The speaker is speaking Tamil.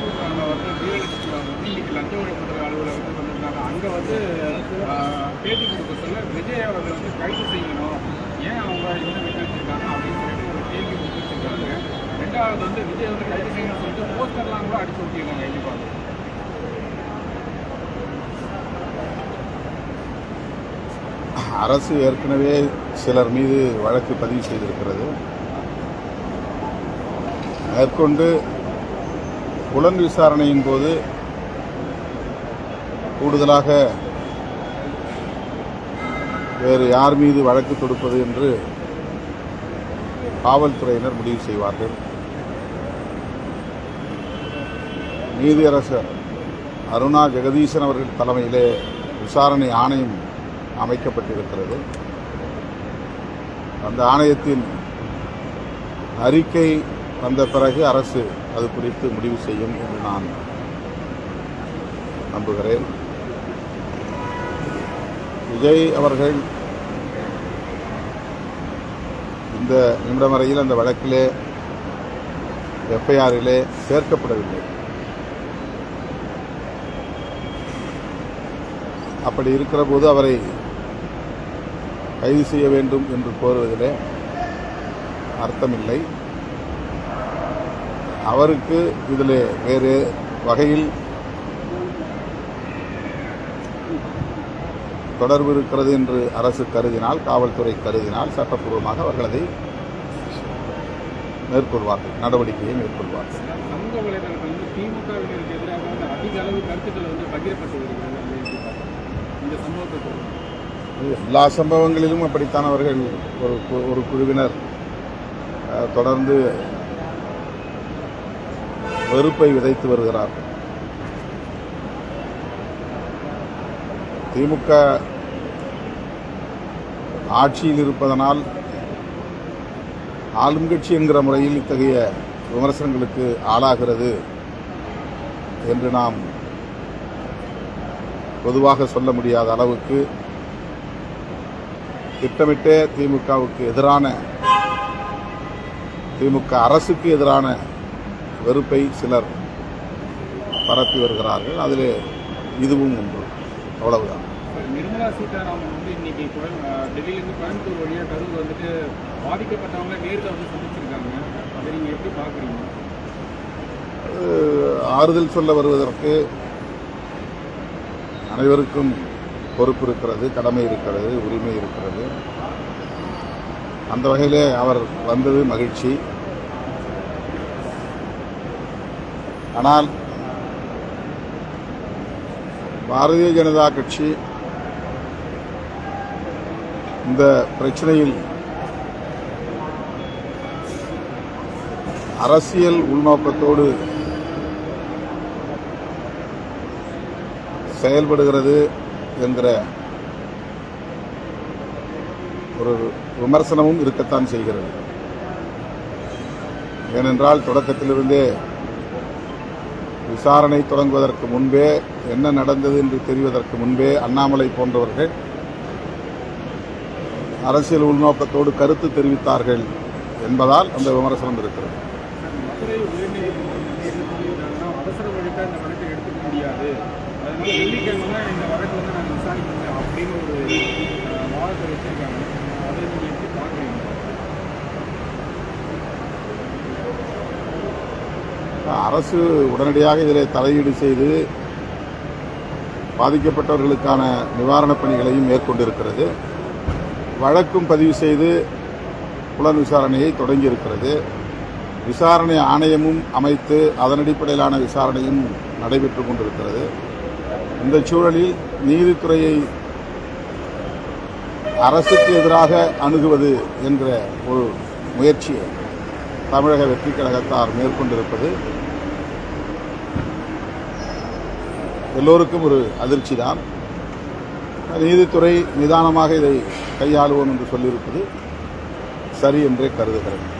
திருப்பூர் அங்கே வந்து ஜிஎஸ்டி வந்து இன்னைக்கு லஞ்ச ஒழிப்புத்துறை அலுவலகத்துக்கு வந்திருந்தாங்க அங்கே வந்து பேட்டி கொடுக்க சொல்ல விஜய் அவர்கள் வந்து கைது செய்யணும் ஏன் அவங்க இன்னும் விட்டுருக்காங்க அப்படின்னு சொல்லிட்டு ஒரு கேள்வி கொடுத்துருக்காங்க ரெண்டாவது வந்து விஜய் வந்து கைது செய்யணும்னு சொல்லிட்டு போஸ்டர்லாம் கூட அடிச்சு விட்டிருக்காங்க கண்டிப்பாக அரசு ஏற்கனவே சிலர் மீது வழக்கு பதிவு செய்திருக்கிறது. மேற்கொண்டு புலன் விசாரணையின் போது கூடுதலாக வேறு யார் மீது வழக்கு தொடுப்பது என்று காவல்துறையினர் முடிவு செய்வார்கள். நீதியரசர் அருணா ஜெகதீசன் அவர்கள் தலைமையிலே விசாரணை ஆணையம் அமைக்கப்பட்டிருக்கிறது. அந்த ஆணையத்தின் அறிக்கை வந்த பிறகு அரசு அது குறித்து முடிவு செய்யும் என்று நான் நம்புகிறேன். விஜய் அவர்கள் இந்த நிமிடம் வரையில் அந்த வழக்கிலே எஃப்ஐஆரிலே சேர்க்கப்படவில்லை. அப்படி இருக்கிற போது அவரை கைது செய்ய வேண்டும் என்று கோருவதிலே அர்த்தமில்லை. அவருக்கு இதில் வேறு வகையில் தொடர்பு இருக்கிறது என்று அரசு கருதினால் காவல்துறை கருதினால் சட்டப்பூர்வமாக அவர்கள் அதை மேற்கொள்வார்கள் நடவடிக்கையை மேற்கொள்வார்கள் சமூக வலைதளத்தில் வந்து திமுகவினருக்கு எதிராக வந்து அதிக அளவு கருத்துக்கள் வந்து பகிரப்பட்டு வருகிறது அந்த எழுதி பார்த்து. இந்த சம்பவத்தை சொல்லுங்க. எல்லா சம்பவங்களிலும் அப்படித்தான் அவர்கள் ஒரு ஒரு குழுவினர் தொடர்ந்து வெறுப்பை விதைத்து வருகிறார்கள் திமுக ஆட்சியில் இருப்பதனால் ஆளும் கட்சி என்கிற முறையில் இத்தகைய விமர்சனங்களுக்கு ஆளாகிறது என்று நாம் பொதுவாக சொல்ல முடியாத அளவுக்கு திட்டமிட்டே திமுகவுக்கு எதிரான திமுக அரசுக்கு எதிரான வெறுப்பை சிலர் பரப்பி வருகிறார்கள். அதிலே இதுவும் ஒன்று. அவ்வளவுதான். நிர்மலா சீதாராமன் வந்து இன்னைக்கு டெல்லியிலேருந்து கோயம்புத்தூர் வழியாக கரூர் வந்துட்டு பாதிக்கப்பட்டவங்க நேரில் வந்து சந்திச்சிருக்காங்க. அதை நீங்கள் எப்படி பார்க்குறீங்க? ஆறுதல் சொல்ல வருவதற்கு அனைவருக்கும் பொறுப்பு இருக்கிறது கடமை இருக்கிறது உரிமை இருக்கிறது. அந்த வகையிலே அவர் வந்தது மகிழ்ச்சி. ஆனால் பாரதிய ஜனதா கட்சி இந்த பிரச்சனையில் அரசியல் உள்நோக்கத்தோடு செயல்படுகிறது என்கிற ஒரு விமர்சனமும் இருக்கத்தான் செய்கிறது. ஏனென்றால் தொடக்கத்திலிருந்தே விசாரணை தொடங்குவதற்கு முன்பே என்ன நடந்தது என்று தெரிவதற்கு முன்பே அண்ணாமலை போன்றவர்கள் அரசியல் உள்நோக்கத்தோடு கருத்து தெரிவித்தார்கள் என்பதால் அந்த விமர்சனம் இருக்கிறது. அவசர வழக்காக இந்த வழக்கை எடுத்துக்க முடியாது. அதனால வெள்ளிக்கிழமை இந்த வழக்கு வந்து நாங்கள் விசாரிக்கணும் அப்படின்னு ஒரு அஹ், வாதத்தை வச்சிருக்காங்க அதை நீங்கள் எப்படி பார்க்குறீங்க அரசு உடனடியாக இதில் தலையீடு செய்து பாதிக்கப்பட்டவர்களுக்கான நிவாரணப் பணிகளையும் மேற்கொண்டிருக்கிறது. வழக்கும் பதிவு செய்து புலன் விசாரணையை தொடங்கியிருக்கிறது. விசாரணை ஆணையமும் அமைத்து அதன் அடிப்படையிலான விசாரணையும் நடைபெற்றுக் கொண்டிருக்கிறது. இந்த சூழலில் நீதித்துறையை அரசுக்கு எதிராக அணுகுவது என்ற ஒரு முயற்சியை தமிழக வெற்றி கழகத்தார் மேற்கொண்டிருப்பது. எல்லோருக்கும் ஒரு அதிர்ச்சி தான் நீதித்துறை நிதானமாக இதை கையாளுவோம் என்று சொல்லியிருப்பது சரி என்றே கருதுகிறேன்.